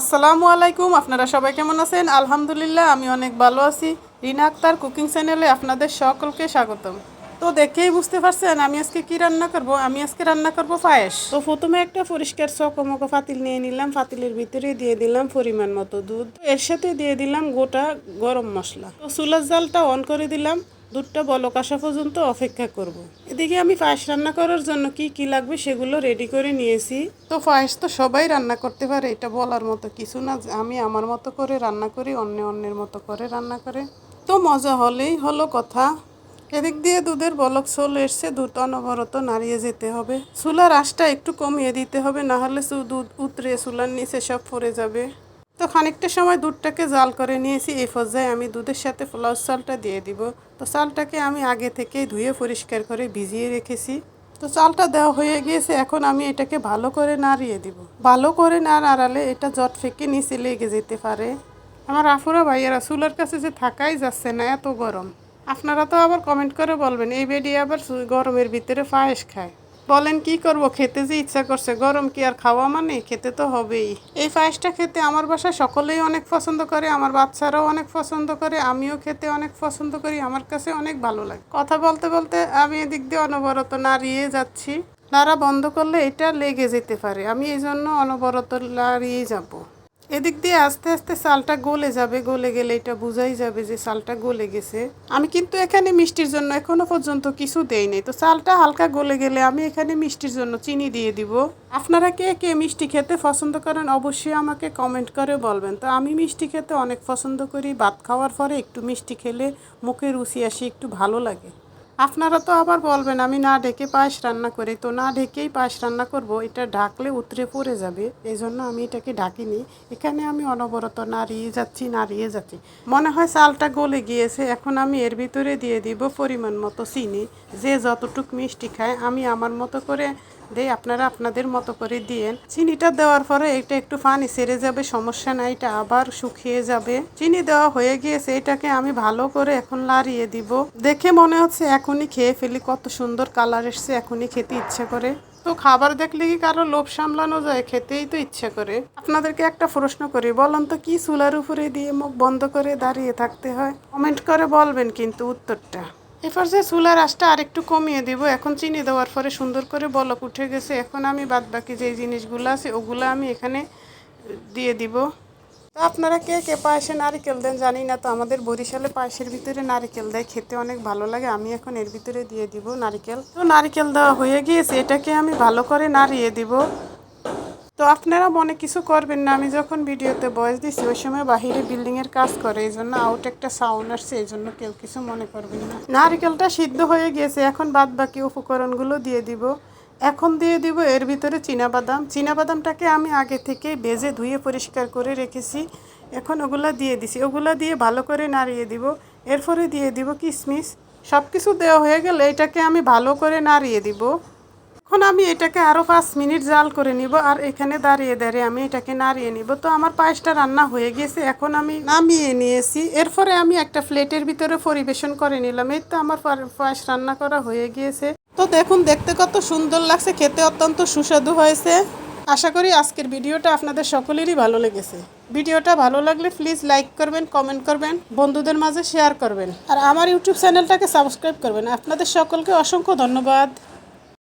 আসসালামু আলাইকুম, আপনারা সবাই কেমন আছেন? আলহামদুলিল্লাহ, আমি অনেক ভালো আছি। রিনা আক্তার কুকিং চ্যানেলে আপনাদের সকলকে স্বাগতম। তো দেখেই বুঝতে পারছেন, আমি আজকে কি রান্না করব? আমি আজকে রান্না করব পায়েস। তো প্রথমে একটা পরিষ্কার চকমকো ফাতিল নিয়ে নিলাম ফাতিলের ভিতরে দিয়ে দিলাম পরিমাণ মতো দুধ। এর সাথে দিয়ে দিলাম গোটা গরম মশলা। তো চুলার জালটা অন করে দিলাম। দুধটা বলক আসা পর্যন্ত অপেক্ষা করব। এদিকে আমি পায়েস রান্না করার জন্য কি কি লাগবে সেগুলো রেডি করে নিয়েছি। তো পায়েস তো সবাই রান্না করতে পারে, এটা বলার মতো কিছু না। আমি আমার মতো করে রান্না করি, অন্য অন্যের মতো করে রান্না করে। তো মজা হলেই হলো কথা। এদিক দিয়ে দুধের বলক চলে এসছে, দুধ অনবরত নাড়িয়ে যেতে হবে। চুলার আশটা একটু কমিয়ে দিতে হবে না হলে দুধ উতরে চুলার নিচে সব পড়ে যাবে। তো খানিকটা সময় দুধটাকে জাল করে নিয়েছি। এই পর্যায়ে আমি দুধের সাথে পোলাও চালটা দিয়ে দিব। তো চালটাকে আমি আগে থেকেই ধুয়ে পরিষ্কার করে ভিজিয়ে রেখেছি। তো চালটা দেওয়া হয়ে গিয়েছে। এখন আমি এটাকে ভালো করে নাড়িয়ে দিব। ভালো করে না নাড়ালে এটা জট ফেঁকে নিচে লেগে যেতে পারে। আমার আফুরা ভাইয়েরা, চুলার কাছে যে থাকাই যাচ্ছে না, এত গরম। আপনারা তো আবার কমেন্ট করে বলবেন, এই বেডি আবার গরমের ভিতরে পায়েস খায়। বলেন, কি করব? খেতে যে ইচ্ছা করছে। গরম কি আর খাওয়া মানে? খেতে তো হবেই। এই পায়েসটা খেতে আমার বাসায় সকলেই অনেক পছন্দ করে, আমার বাচ্চারাও অনেক পছন্দ করে, আমিও খেতে অনেক পছন্দ করি। আমার কাছে অনেক ভালো লাগে। কথা বলতে বলতে আমি এদিক দিয়ে অনবরত নাড়িয়ে যাচ্ছি। নাড়া বন্ধ করলে এটা লেগে যেতে পারে। আমি এই জন্য অনবরত নাড়িয়ে যাব। এদিক দিয়ে আস্তে আস্তে চালটা গলে যাবে, গলে গেলে এটা বোঝাই যাবে যে চালটা গলে গেছে। আমি কিন্তু এখানে মিষ্টির জন্য এখনও পর্যন্ত কিছু দেই নাই। তো চালটা হালকা গলে গেলে আমি এখানে মিষ্টির জন্য চিনি দিয়ে দিব। আপনারা কে কে মিষ্টি খেতে পছন্দ করেন অবশ্যই আমাকে কমেন্ট করে বলবেন। তো আমি মিষ্টি খেতে অনেক পছন্দ করি। ভাত খাওয়ার পরে একটু মিষ্টি খেলে মুখে রুচি আসি, একটু ভালো লাগে। আপনারা তো আবার বলবেন, আমি না ঢেকে পায়েস রান্না করি। তো না ঢেকেই পায়েস রান্না করব, এটা ঢাকলে উতরে পড়ে যাবে। এই জন্য আমি এটাকে ঢাকিনি এখানে আমি অনবরত নাড়িয়ে যাচ্ছি নাড়িয়ে যাচ্ছি। মনে হয় চালটা গলে গিয়েছে। এখন আমি এর ভিতরে দিয়ে দিব পরিমাণ মতো চিনি। যে যতটুক মিষ্টি খায়, আমি আমার মতো করে দেই আপনারা আপনাদের মতো করে দিয়েন। চিনিটা দেওয়ার পরে এটা একটু পানি সেরে যাবে, সমস্যা নাই। এটা আবার শুকিয়ে যাবে। চিনি দেওয়া হয়ে গিয়েছে, এটাকে আমি ভালো করে এখন লাড়িয়ে দিব। দেখে মনে হচ্ছে এখনই খেয়ে ফেলি, কত সুন্দর কালার এসছে, এখনই খেতে ইচ্ছে করে। তো খাবার দেখলে কি কারও লোভ সামলানো যায়? খেতেই তো ইচ্ছে করে। আপনাদেরকে একটা প্রশ্ন করি, বলুন তো কি চুলার উপরে দিয়ে মুখ বন্ধ করে দাঁড়িয়ে থাকতে হয়? কমেন্ট করে বলবেন কিন্তু উত্তরটা। এরপর যে চুলার আঁচটা আরেকটু কমিয়ে দিব, এখন চিনি দেওয়ার পরে সুন্দর করে বলক উঠে গেছে। এখন আমি বাদ বাকি যে জিনিসগুলো আছে, ওগুলো আমি এখানে দিয়ে দিব। তো আপনারা কে কে পায়েসে নারিকেল দেন জানি না, তো আমাদের বরিশালে পায়েসের ভিতরে নারিকেল দেয়, খেতে অনেক ভালো লাগে। আমি এখন এর ভিতরে দিয়ে দিব নারিকেল। তো নারিকেল দেওয়া হয়ে গিয়েছে, এটাকে আমি ভালো করে নাড়িয়ে দিব। তো আপনারা মনে কিছু করবেন না, আমি যখন ভিডিওতে বয়স দিচ্ছি ওই সময় বাহিরে বিল্ডিংয়ের কাজ করে, এই জন্য আউট একটা সাউন্ড আসছে, এই জন্য কেউ কিছু মনে করবেন না। নারকেলটা সিদ্ধ হয়ে গিয়েছে এখন বাদ বাকি উপকরণগুলো দিয়ে দিব। এখন দিয়ে দিব এর ভিতরে চীনাবাদাম। চীনাবাদামটাকে আমি আগে থেকে বেজে ধুয়ে পরিষ্কার করে রেখেছি। এখন ওগুলা দিয়ে দিছি। ওগুলা দিয়ে ভালো করে নাড়িয়ে দিব। এরপরে দিয়ে দিব কিশমিশ সব কিছু দেওয়া হয়ে গেলে এটাকে আমি ভালো করে নাড়িয়ে দিব। এখন আমি এটাকে আরও পাঁচ মিনিট জাল করে নিব আর এখানে দাঁড়িয়ে দাঁড়িয়ে আমি এটাকে নাড়িয়ে নিব। তো আমার পায়েসটা রান্না হয়ে গিয়েছে এখন আমি নামিয়ে নিয়েছি। এরপরে আমি একটা প্লেটের ভিতরে পরিবেশন করে নিলাম। এই তো আমার পায়েস রান্না করা হয়ে গিয়েছে। তো দেখুন, দেখতে কত সুন্দর লাগছে, খেতে অত্যন্ত সুস্বাদু হয়েছে। আশা করি আজকের ভিডিওটা আপনাদের সকলেরই ভালো লেগেছে। ভিডিওটা ভালো লাগলে প্লিজ লাইক করবেন, কমেন্ট করবেন, বন্ধুদের মাঝে শেয়ার করবেন। আর আমার ইউটিউব চ্যানেলটাকে সাবস্ক্রাইব করবেন। আপনাদের সকলকে অসংখ্য ধন্যবাদ।